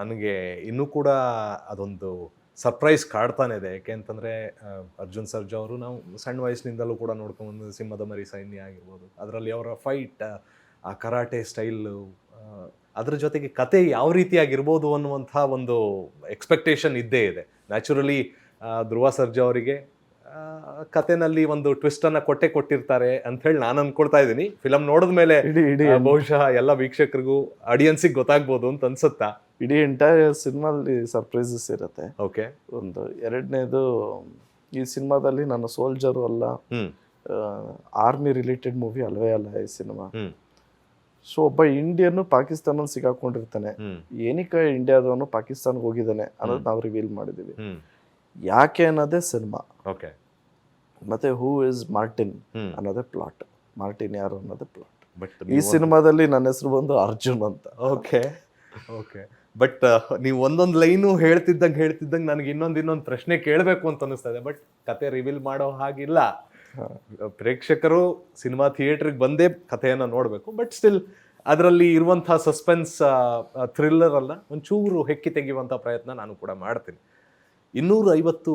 ನನಗೆ ಇನ್ನೂ ಕೂಡ ಅದೊಂದು ಸರ್ಪ್ರೈಸ್ ಕಾಡ್ತಾನೆ ಇದೆ. ಯಾಕೆ ಅಂತಂದರೆ ಅರ್ಜುನ್ ಸರ್ಜಾ ಅವರು ನಾವು ಸಣ್ಣ ವಯಸ್ಸಿನಿಂದಲೂ ಕೂಡ ನೋಡ್ಕೊಂಡು ಸಿಂಹದ ಮರಿ ಸೈನ್ಯ ಆಗಿರ್ಬೋದು. ಅದರಲ್ಲಿ ಅವರ ಫೈಟ್ ಆ ಕರಾಟೆ ಸ್ಟೈಲು ಅದರ ಜೊತೆಗೆ ಕತೆ ಯಾವ ರೀತಿಯಾಗಿರ್ಬೋದು ಅನ್ನುವಂಥ ಒಂದು ಎಕ್ಸ್ಪೆಕ್ಟೇಷನ್ ಇದ್ದೇ ಇದೆ. ನ್ಯಾಚುರಲಿ ಧ್ರುವ ಸರ್ಜಾ ಅವರಿಗೆ ಕತೆನಲ್ಲಿ ಒಂದು ಟ್ವಿಸ್ಟನ್ನು ಕೊಟ್ಟೆ ಕೊಟ್ಟಿರ್ತಾರೆ ಅಂತ ಹೇಳಿ ನಾನು ಅನ್ಕೊಳ್ತಾ ಇದ್ದೀನಿ. ಫಿಲಮ್ ನೋಡಿದ ಮೇಲೆ ಬಹುಶಃ ಎಲ್ಲ ವೀಕ್ಷಕರಿಗೂ ಆಡಿಯನ್ಸಿಗೆ ಗೊತ್ತಾಗ್ಬೋದು ಅಂತ ಅನ್ಸುತ್ತಾ? ಇಡೀ ಎಂಟೈರ್ ಸಿನಿಮಾದಲ್ಲಿ ಸರ್ಪ್ರೈಸಸ್ ಇರುತ್ತೆ. ಓಕೆ ಒಂದು ಎರಡನೇದು ಈ ಸಿನಿಮಾದಲ್ಲಿ ನಾನು ಸೋಲ್ಜರು ಅಲ್ಲ. ಆರ್ಮಿ ರಿಲೇಟೆಡ್ ಮೂವಿ ಅಲ್ವೇ ಅಲ್ಲ ಈ ಸಿನಿಮಾ ಸೊ ಒಬ್ಬ ಇಂಡಿಯನ್ನು ಪಾಕಿಸ್ತಾನಲ್ಲಿ ಸಿಗಾಕೊಂಡಿರ್ತಾನೆ. ಏನಕ್ಕೆ ಇಂಡಿಯಾದವನು ಪಾಕಿಸ್ತಾನ್ಗೆ ಹೋಗಿದ್ದಾನೆ ಅನ್ನೋದು ನಾವು ರಿವೀಲ್ ಮಾಡಿದ್ದೀವಿ ಯಾಕೆ ಅನ್ನೋದೇ ಸಿನಿಮಾ ಓಕೆ ಮತ್ತೆ ಹೂ ಇಸ್ ಮಾರ್ಟಿನ್ ಅನ್ನೋದೇ ಪ್ಲಾಟ್ ಮಾರ್ಟಿನ್ ಯಾರು ಅನ್ನೋದೇ ಪ್ಲಾಟ್ ಈ ಸಿನಿಮಾದಲ್ಲಿ ನನ್ನ ಹೆಸರು ಬಂದು ಅರ್ಜುನ್ ಅಂತ. ಓಕೆ ಓಕೆ ಬಟ್ ನೀವು ಒಂದೊಂದು ಲೈನು ಹೇಳ್ತಿದ್ದಂಗೆ ಹೇಳ್ತಿದ್ದಂಗೆ ನನಗೆ ಇನ್ನೊಂದು ಇನ್ನೊಂದು ಪ್ರಶ್ನೆ ಕೇಳಬೇಕು ಅಂತ ಅನಿಸ್ತಾ ಇದೆ. ಬಟ್ ಕತೆ ರಿವೀಲ್ ಮಾಡೋ ಹಾಗಿಲ್ಲ. ಪ್ರೇಕ್ಷಕರು ಸಿನಿಮಾ ಥಿಯೇಟ್ರಿಗೆ ಬಂದೇ ಕಥೆಯನ್ನು ನೋಡಬೇಕು. ಬಟ್ ಸ್ಟಿಲ್ ಅದರಲ್ಲಿ ಇರುವಂಥ ಸಸ್ಪೆನ್ಸ್ ಥ್ರಿಲ್ಲರ್ ಅಲ್ಲ ಒಂಚೂರು ಹೆಕ್ಕಿ ತೆಗೆಯುವಂಥ ಪ್ರಯತ್ನ ನಾನು ಕೂಡ ಮಾಡ್ತೀನಿ. ಇನ್ನೂರ ಐವತ್ತು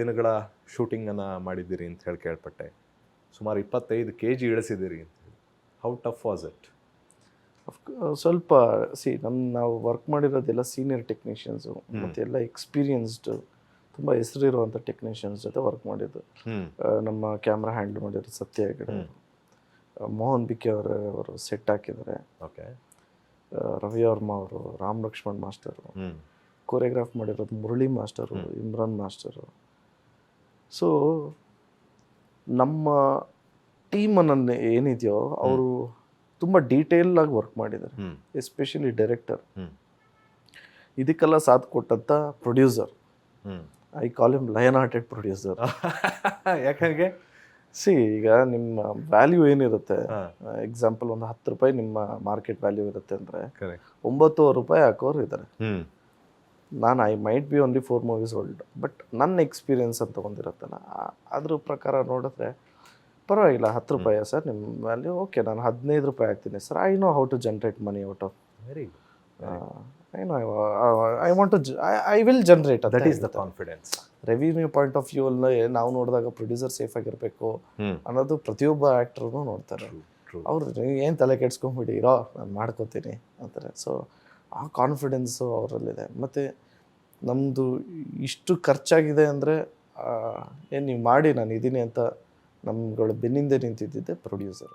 ದಿನಗಳ ಶೂಟಿಂಗನ್ನು ಮಾಡಿದ್ದೀರಿ ಅಂತ ಹೇಳಿ ಕೇಳ್ಪಟ್ಟೆ. ಸುಮಾರು ಇಪ್ಪತ್ತೈದು ಕೆ ಜಿ ಇಳಿಸಿದ್ದೀರಿ ಅಂತ ಹೇಳಿ. ಹೌ ಟಫ್ ವಾಸ್ ಇಟ್ ಸ್ವಲ್ಪ ಸಿ ನಮ್ಮ ನಾವು ವರ್ಕ್ ಮಾಡಿರೋದೆಲ್ಲ ಸೀನಿಯರ್ ಟೆಕ್ನಿಷಿಯನ್ಸು ಮತ್ತೆ ಎಲ್ಲ ಎಕ್ಸ್ಪೀರಿಯನ್ಸ್ಡ್ ತುಂಬ ಹೆಸರಿರುವಂಥ ಟೆಕ್ನಿಷಿಯನ್ಸ್ ಜೊತೆ ವರ್ಕ್ ಮಾಡಿದ್ದು. ನಮ್ಮ ಕ್ಯಾಮ್ರಾ ಹ್ಯಾಂಡಲ್ ಮಾಡಿದ್ರು ಸತ್ಯ ಹೆಗಡೆ ಮೋಹನ್ ಬಿಕೆ ಅವರ ಅವರು ಸೆಟ್ ಹಾಕಿದ್ದಾರೆ. ರವಿ ವರ್ಮ ಅವರು ರಾಮ್ ಲಕ್ಷ್ಮಣ್ ಮಾಸ್ಟರು ಕೊರಿಯೋಗ್ರಾಫ್ ಮಾಡಿರೋದು Murali master Imran master so ನಮ್ಮ ಟೀಮನ್ನು ಏನಿದೆಯೋ ಅವರು ತುಂಬ ಡೀಟೇಲ್ ಆಗಿ ವರ್ಕ್ ಮಾಡಿದ್ದಾರೆ. ಎಸ್ಪೆಷಲಿ ಡೈರೆಕ್ಟರ್ ಇದಕ್ಕೆಲ್ಲ ಸಾಥ್ ಕೊಟ್ಟಂತ producer I call him lion hearted producer ಯಾಕಂದ್ರೆ ಸಿ ಈಗ ನಿಮ್ಮ ವ್ಯಾಲ್ಯೂ ಏನಿರುತ್ತೆ? ಎಕ್ಸಾಂಪಲ್ ಒಂದು ಹತ್ತು ರೂಪಾಯಿ ನಿಮ್ಮ ಮಾರ್ಕೆಟ್ ವ್ಯಾಲ್ಯೂ ಇರುತ್ತೆ ಅಂದರೆ ಒಂಬತ್ತುವರೆ ರೂಪಾಯಿ ಹಾಕೋರು ಇದ್ದಾರೆ. ನಾನು I might be only four movies old but ನನ್ನ ಎಕ್ಸ್ಪೀರಿಯನ್ಸ್ ಅಂತ ಒಂದಿರುತ್ತಲ್ಲ ಅದ್ರ ಪ್ರಕಾರ ನೋಡಿದ್ರೆ ಪರವಾಗಿಲ್ಲ ಹತ್ತು ರೂಪಾಯಿ ಸರ್ ನಿಮ್ಮ ವ್ಯಾಲ್ಯೂ ಓಕೆ ನಾನು ಹದಿನೈದು ರೂಪಾಯಿ ಹಾಕ್ತೀನಿ sir. I know how to generate money out of very I know I want to I will generate that is the confidence revenue point of view ಅಲ್ಲಿ ನಾವು ನೋಡಿದಾಗ ಪ್ರೊಡ್ಯೂಸರ್ ಸೇಫ್ ಆಗಿರಬೇಕು ಅನ್ನೋದು ಪ್ರತಿಯೊಬ್ಬ ಆ್ಯಕ್ಟ್ರೂ ನೋಡ್ತಾರೆ. ಅವ್ರು ಅವ್ರು ಏನು ತಲೆ ಕೆಡ್ಸ್ಕೊಂಬಿಡಿ ಇರೋ ನಾನು ಮಾಡ್ಕೋತೀನಿ ಅಂತಾರೆ. ಸೊ ಆ ಕಾನ್ಫಿಡೆನ್ಸು ಅವರಲ್ಲಿದೆ. ಮತ್ತು ನಮ್ಮದು ಇಷ್ಟು ಖರ್ಚಾಗಿದೆ ಅಂದರೆ ಏನು ನೀವು ಮಾಡಿ ನಾನು ಇದ್ದೀನಿ ಅಂತ ನಮ್ಗಳು ಬೆನ್ನಿಂದ ನಿಂತಿದ್ದಿದ್ದೆ ಪ್ರೊಡ್ಯೂಸರ್